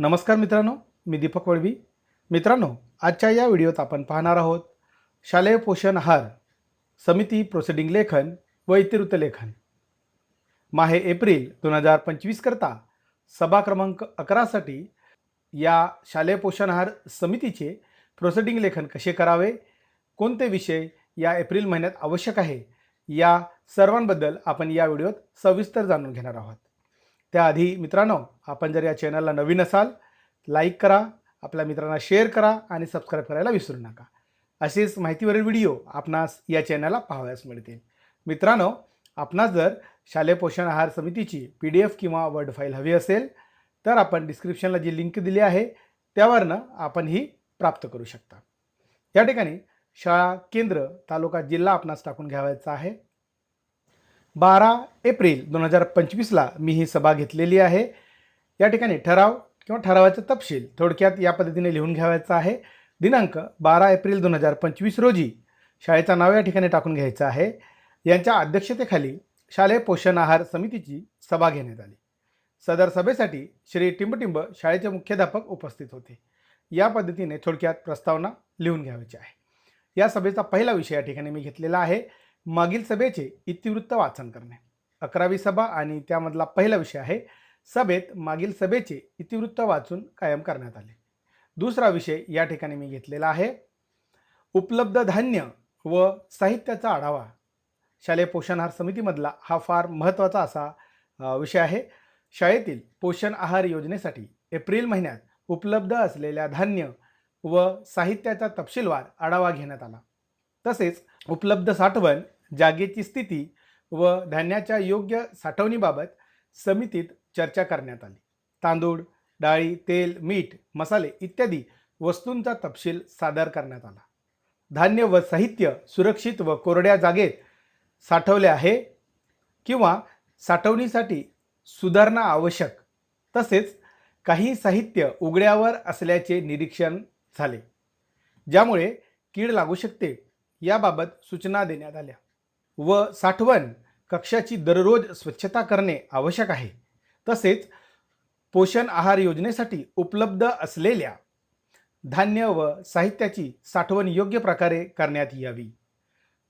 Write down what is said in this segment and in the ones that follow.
नमस्कार मित्रांनो मी दीपक वळवी. मित्रांनो आजच्या या व्हिडिओत आपण पाहणार आहोत शालेय पोषण आहार समिती प्रोसिडिंग लेखन व इतिवृत्त लेखन. माहे एप्रिल दोन हजार पंचवीस करता सभा क्रमांक अकरासाठी या शालेय पोषण आहार समितीचे प्रोसिडिंग लेखन कसे करावे कोणते विषय या एप्रिल महिन्यात आवश्यक आहे या सर्वांबद्दल आपण या व्हिडिओत सविस्तर जाणून घेणार आहोत. त्याआधी मित्रांनो आपण जर या चॅनलला नवीन असाल लाईक करा आपल्या मित्रांना शेअर करा आणि सबस्क्राईब करायला विसरू नका. असेच माहितीवरील व्हिडिओ आपणास या चॅनलला पाहावयास मिळतील. मित्रांनो आपणास जर शालेय पोषण आहार समितीची पी डी एफ किंवा वर्ड फाईल हवी असेल तर आपण डिस्क्रिप्शनला जी लिंक दिली आहे त्यावरनं आपण ही प्राप्त करू शकता. या ठिकाणी शाळा केंद्र तालुका जिल्हा आपणास टाकून घ्यावायचा आहे. बारा एप्रिल दोन हजार पंचवीसला मी ही सभा घेतलेली आहे. या ठिकाणी ठराव किंवा ठरावाचा तपशील थोडक्यात या पद्धतीने लिहून घ्यावायचा आहे. दिनांक बारा एप्रिल दोन हजार पंचवीस रोजी शाळेचं नाव या ठिकाणी टाकून घ्यायचं आहे. यांच्या अध्यक्षतेखाली शालेय पोषण आहार समितीची सभा घेण्यात आली. सदर सभेसाठी श्री टिंबटिंब शाळेचे मुख्याध्यापक उपस्थित होते. या पद्धतीने थोडक्यात प्रस्तावना लिहून घ्यायची आहे. या सभेचा पहिला विषय या ठिकाणी मी घेतलेला आहे. मागील सभेचे इतिवृत्त वाचन करणे. अकरावी सभा आणि त्यामधला पहिला विषय आहे सभेत मागील सभेचे इतिवृत्त वाचून कायम करण्यात आले. दुसरा विषय या ठिकाणी मी घेतलेला आहे उपलब्ध धान्य व साहित्याचा आढावा. शालेय पोषण आहार समितीमधला हा फार महत्त्वाचा असा विषय आहे. शाळेतील पोषण आहार योजनेसाठी एप्रिल महिन्यात उपलब्ध असलेल्या धान्य व साहित्याचा तपशीलवार आढावा घेण्यात आला. तसेच उपलब्ध साठवण जागेची स्थिती व धान्याच्या योग्य साठवणीबाबत समितीत चर्चा करण्यात आली. तांदूळ डाळी तेल मीठ मसाले इत्यादी वस्तूंचा तपशील सादर करण्यात आला. धान्य व साहित्य सुरक्षित व कोरड्या जागेत साठवले आहे किंवा साठवणीसाठी सुधारणा आवश्यक. तसेच काही साहित्य उघड्यावर असल्याचे निरीक्षण झाले ज्यामुळे कीड लागू शकते. याबाबत सूचना देण्यात आल्या. व साठवण कक्षाची दररोज स्वच्छता करणे आवश्यक आहे. तसेच पोषण आहार योजनेसाठी उपलब्ध असलेल्या धान्य व साहित्याची साठवण योग्य प्रकारे करण्यात यावी.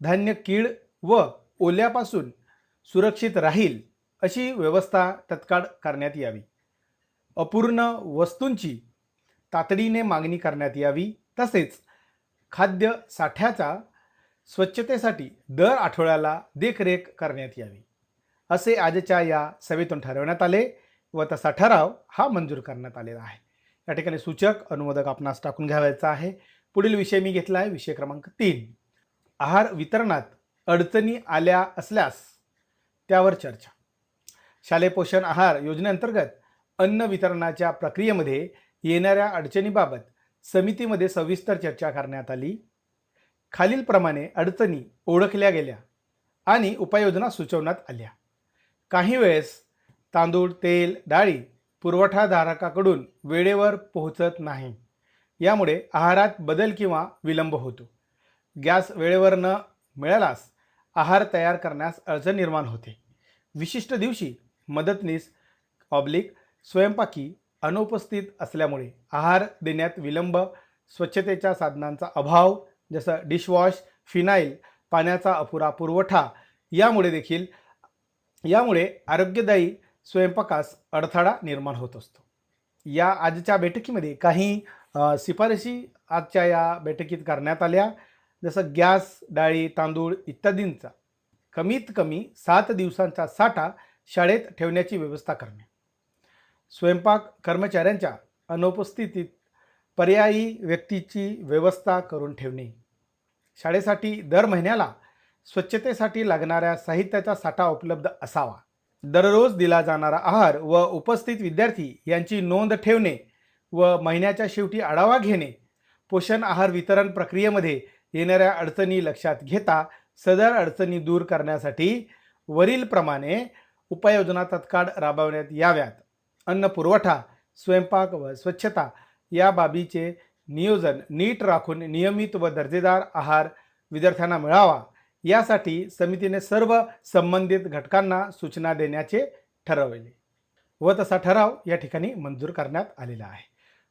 धान्य कीड व ओल्यापासून सुरक्षित राहील अशी व्यवस्था तत्काळ करण्यात यावी. अपूर्ण वस्तूंची तातडीने मागणी करण्यात यावी. तसेच खाद्य साठ्याचा स्वच्छतेसाठी दर आठवड्याला देखरेख करण्यात यावी. असे आजच्या या सभेतून ठरवण्यात आले व तसा ठराव हा मंजूर करण्यात आलेला आहे. या ठिकाणी सूचक अनुमोदक आपणास टाकून घ्यावायचा आहे. पुढील विषय मी घेतला आहे विषय क्रमांक तीन. आहार वितरणात अडचणी आल्या असल्यास त्यावर चर्चा. शालेय पोषण आहार योजनेअंतर्गत अन्न वितरणाच्या प्रक्रियेमध्ये येणाऱ्या अडचणीबाबत समितीमध्ये सविस्तर चर्चा करण्यात आली. खालीलप्रमाणे अडचणी ओळखल्या गेल्या आणि उपाययोजना सुचवण्यात आल्या. काही वेळेस तांदूळ तेल डाळी पुरवठाधारकाकडून वेळेवर पोहोचत नाही. यामुळे आहारात बदल किंवा विलंब होतो. गॅस वेळेवर न मिळाल्यास आहार तयार करण्यास अडचण निर्माण होते. विशिष्ट दिवशी मदतनीस ऑब्लिक स्वयंपाकी अनुपस्थित असल्यामुळे आहार देण्यात विलंब स्वच्छतेच्या साधनांचा अभाव जसं डिशवॉश फिनाईल पाण्याचा अपुरा पुरवठा यामुळे देखील यामुळे आरोग्यदायी स्वयंपाकास अडथळा निर्माण होत असतो. या आजच्या बैठकीमध्ये काही शिफारशी आजच्या या बैठकीत करण्यात आल्या. जसं गॅस डाळी तांदूळ इत्यादींचा कमीत कमी सात दिवसांचा साठा शाळेत ठेवण्याची व्यवस्था करणे. स्वयंपाक कर्मचाऱ्यांच्या अनुपस्थितीत पर्यायी व्यक्तीची व्यवस्था करून ठेवणे. शाळेसाठी दर महिन्याला स्वच्छतेसाठी लागणाऱ्या साहित्याचा साठा उपलब्ध असावा. दररोज दिला जाणारा आहार व उपस्थित विद्यार्थी यांची नोंद ठेवणे व महिन्याच्या शेवटी आढावा घेणे पोषण आहार वितरण प्रक्रियेमध्ये येणाऱ्या अडचणी लक्षात घेता सदर अडचणी दूर करण्यासाठी वरीलप्रमाणे उपाययोजना तत्काळ राबवण्यात याव्यात. अन्न पुरवठा स्वयंपाक व स्वच्छता या बाबीचे नियोजन नीट राखून नियमित व दर्जेदार आहार विद्यार्थ्यांना मिळावा. यासाठी समितीने सर्व संबंधित घटकांना सूचना देण्याचे ठरवले व तसा ठराव या ठिकाणी मंजूर करण्यात आलेला आहे.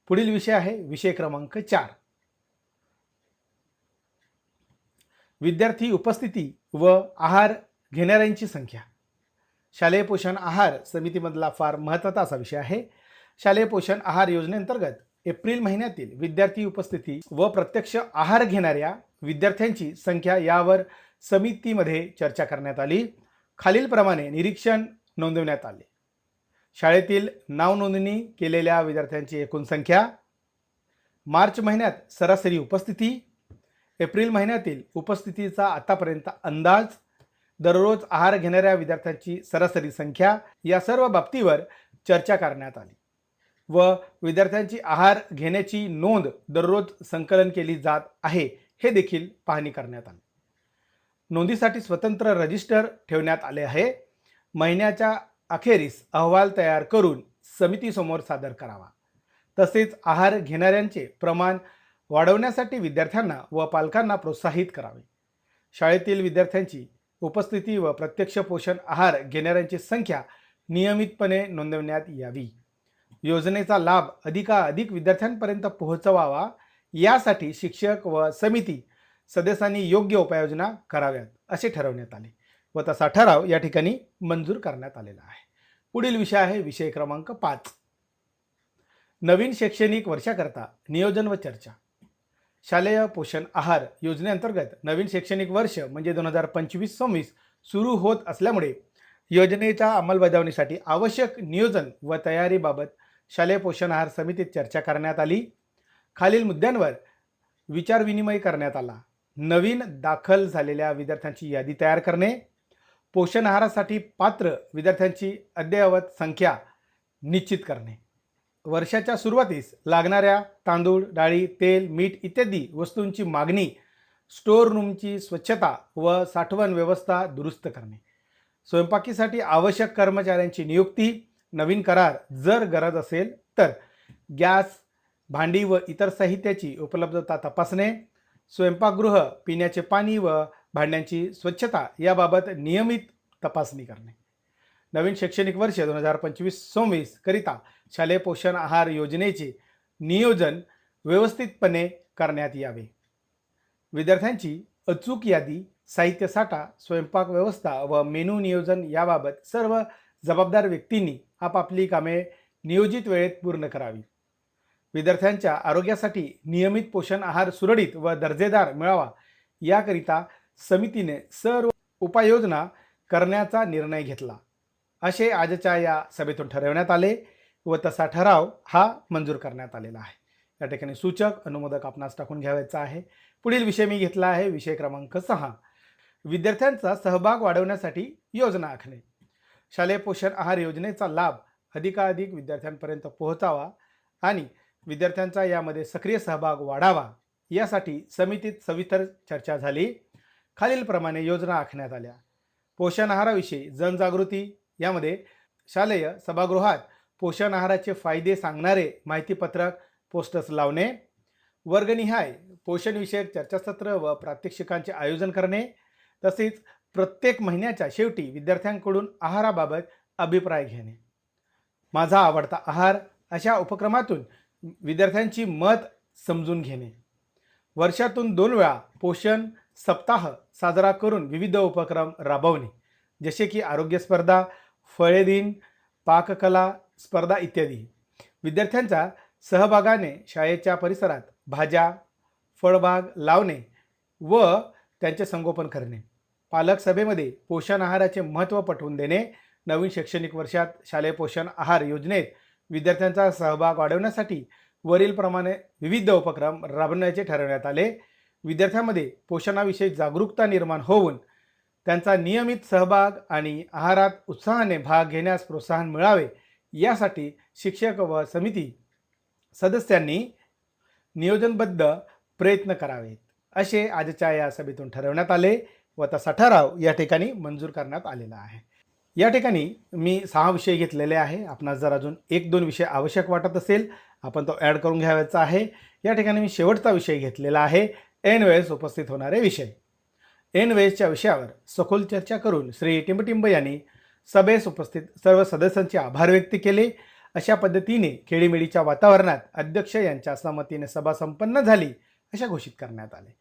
पुढील विषय आहे विषय क्रमांक चार. विद्यार्थी उपस्थिती व आहार घेणाऱ्यांची संख्या. शालेय पोषण आहार समितीमधला फार महत्त्वाचा असा विषय आहे. शालेय पोषण आहार योजनेअंतर्गत एप्रिल महिन्यातील विद्यार्थी उपस्थिती व प्रत्यक्ष आहार घेणाऱ्या विद्यार्थ्यांची संख्या यावर समितीमध्ये चर्चा करण्यात आली. खालीलप्रमाणे निरीक्षण नोंदवण्यात आले. शाळेतील नावनोंदणी केलेल्या विद्यार्थ्यांची एकूण संख्या मार्च महिन्यात सरासरी उपस्थिती एप्रिल महिन्यातील उपस्थितीचा आतापर्यंत अंदाज दररोज आहार घेणाऱ्या विद्यार्थ्यांची सरासरी संख्या या सर्व बाबतीवर चर्चा करण्यात आली. व विद्यार्थ्यांची आहार घेण्याची नोंद दररोज संकलन केली जात आहे हे देखील पाहणी करण्यात आली. नोंदीसाठी स्वतंत्र रजिस्टर ठेवण्यात आले आहे. महिन्याच्या अखेरीस अहवाल तयार करून समितीसमोर सादर करावा. तसेच आहार घेणाऱ्यांचे प्रमाण वाढवण्यासाठी विद्यार्थ्यांना व पालकांना प्रोत्साहित करावे. शाळेतील विद्यार्थ्यांची उपस्थिती व प्रत्यक्ष पोषण आहार घेणाऱ्यांची संख्या नियमितपणे नोंदवण्यात यावी. योजनेचा लाभ अधिकाधिक विद्यार्थ्यांपर्यंत पोहोचवावा यासाठी शिक्षक व समिती सदस्यांनी योग्य उपाययोजना कराव्यात असे ठरवण्यात आले. व तसा ठराव या ठिकाणी मंजूर करण्यात आलेला आहे. पुढील विषय आहे विषय क्रमांक पाच. नवीन शैक्षणिक वर्षाकरता नियोजन व चर्चा. शालेय पोषण आहार योजनेअंतर्गत नवीन शैक्षणिक वर्ष म्हणजे दोन हजार पंचवीस सव्वीस सुरू होत असल्यामुळे योजनेच्या अंमलबजावणीसाठी आवश्यक नियोजन व तयारीबाबत शालेय पोषण आहार समितीत चर्चा करण्यात आली. खालील मुद्द्यांवर विचारविनिमय करण्यात आला. नवीन दाखल झालेल्या विद्यार्थ्यांची यादी तयार करणे. पोषण आहारासाठी पात्र विद्यार्थ्यांची अद्ययावत संख्या निश्चित करणे. वर्षाच्या सुरुवातीस लागणाऱ्या तांदूळ डाळी तेल मीठ इत्यादी वस्तूंची मागणी स्टोअर रूमची स्वच्छता व साठवण व्यवस्था दुरुस्त करणे. स्वयंपाकीसाठी आवश्यक कर्मचाऱ्यांची नियुक्ती नवीन करार जर गरज असेल तर गॅस भांडी व इतर साहित्याची उपलब्धता तपासणे स्वयंपाकगृह पिण्याचे पाणी व भांड्यांची स्वच्छता याबाबत नियमित तपासणी करणे. नवीन शैक्षणिक वर्ष दोन हजार पंचवीस सव्वीस करिता शालेय पोषण आहार योजनेचे नियोजन व्यवस्थितपणे करण्यात यावे. विद्यार्थ्यांची अचूक यादी साहित्य साठा स्वयंपाक व्यवस्था व मेनू नियोजन याबाबत सर्व जबाबदार व्यक्तींनी आपापली कामे नियोजित वेळेत पूर्ण करावी. विद्यार्थ्यांच्या आरोग्यासाठी नियमित पोषण आहार सुरळीत व दर्जेदार मिळावा याकरिता समितीने सर्व उपाययोजना करण्याचा निर्णय घेतला. असे आजच्या या सभेतून ठरवण्यात आले व तसा ठराव हा मंजूर करण्यात आलेला आहे. या ठिकाणी सूचक अनुमोदक आपणास टाकून घ्यावायचा आहे. पुढील विषय मी घेतला आहे. विषय क्रमांक सहा. विद्यार्थ्यांचा सहभाग वाढवण्यासाठी योजना आखणे. शालेय पोषण आहार योजनेचा लाभ अधिकाधिक विद्यार्थ्यांपर्यंत पोहोचावा आणि विद्यार्थ्यांचा यामध्ये सक्रिय सहभाग वाढावा यासाठी समितीत सविस्तर चर्चा झाली. खालीलप्रमाणे योजना आखण्यात आल्या. पोषण आहाराविषयी जनजागृती यामध्ये शालेय सभागृहात पोषण आहाराचे फायदे सांगणारे माहितीपत्रक पोस्टर्स लावणे वर्गनिहाय पोषणविषयक चर्चासत्र व प्रात्यक्षिकांचे आयोजन करणे तसेच प्रत्येक महिन्याच्या शेवटी विद्यार्थ्यांकडून आहाराबाबत अभिप्राय घेणे. माझा आवडता आहार अशा उपक्रमातून विद्यार्थ्यांची मत समजून घेणे. वर्षातून दोन वेळा पोषण सप्ताह साजरा करून विविध उपक्रम राबवणे. जसे की आरोग्य स्पर्धा फळे दिन पाककला स्पर्धा इत्यादी. विद्यार्थ्यांच्या सहभागाने शाळेच्या परिसरात भाज्या फळबाग लावणे व त्यांचे संगोपन करणे. पालक सभेमध्ये पोषण आहाराचे महत्त्व पटवून देणे नवीन शैक्षणिक वर्षात शालेय पोषण आहार योजनेत विद्यार्थ्यांचा सहभाग वाढवण्यासाठी वरीलप्रमाणे विविध उपक्रम राबवण्याचे ठरवण्यात आले. विद्यार्थ्यांमध्ये पोषणाविषयी जागरूकता निर्माण होऊन त्यांचा नियमित सहभाग आणि आहारात उत्साहाने भाग घेण्यास प्रोत्साहन मिळावे यासाठी शिक्षक व समिती सदस्यांनी नियोजनबद्ध प्रयत्न करावेत असे आजच्या या सभेतून ठरवण्यात आले. व तसा ठराव या ठिकाणी मंजूर करण्यात आलेला आहे. या ठिकाणी मी सहा विषय घेतलेले आहे. आपणास जर अजून एक दोन विषय आवश्यक वाटत असेल आपण तो ॲड करून घ्यावायचा आहे. या ठिकाणी मी शेवटचा विषय घेतलेला आहे एन वेळेस उपस्थित होणारे विषय. एन वेळेसच्या विषयावर सखोल चर्चा करून श्री टिंबटिंब यांनी सभेस उपस्थित सर्व सदस्यांचे आभार व्यक्त केले. अशा पद्धतीने खेळीमेळीच्या वातावरणात अध्यक्ष यांच्या सहमतीने सभा संपन्न झाली अशा घोषित करण्यात आले.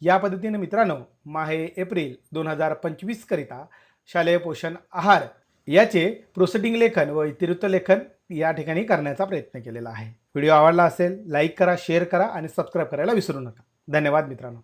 या पद्धतीने मित्रांनो माहे एप्रिल दोन हजार पंचवीसकरिता शालेय पोषण आहार याचे प्रोसेटिंग लेखन व इतिवृत्त लेखन या ठिकाणी करण्याचा प्रयत्न केलेला आहे. व्हिडिओ आवडला असेल लाईक करा शेअर करा आणि सबस्क्राईब करायला विसरू नका. धन्यवाद मित्रांनो.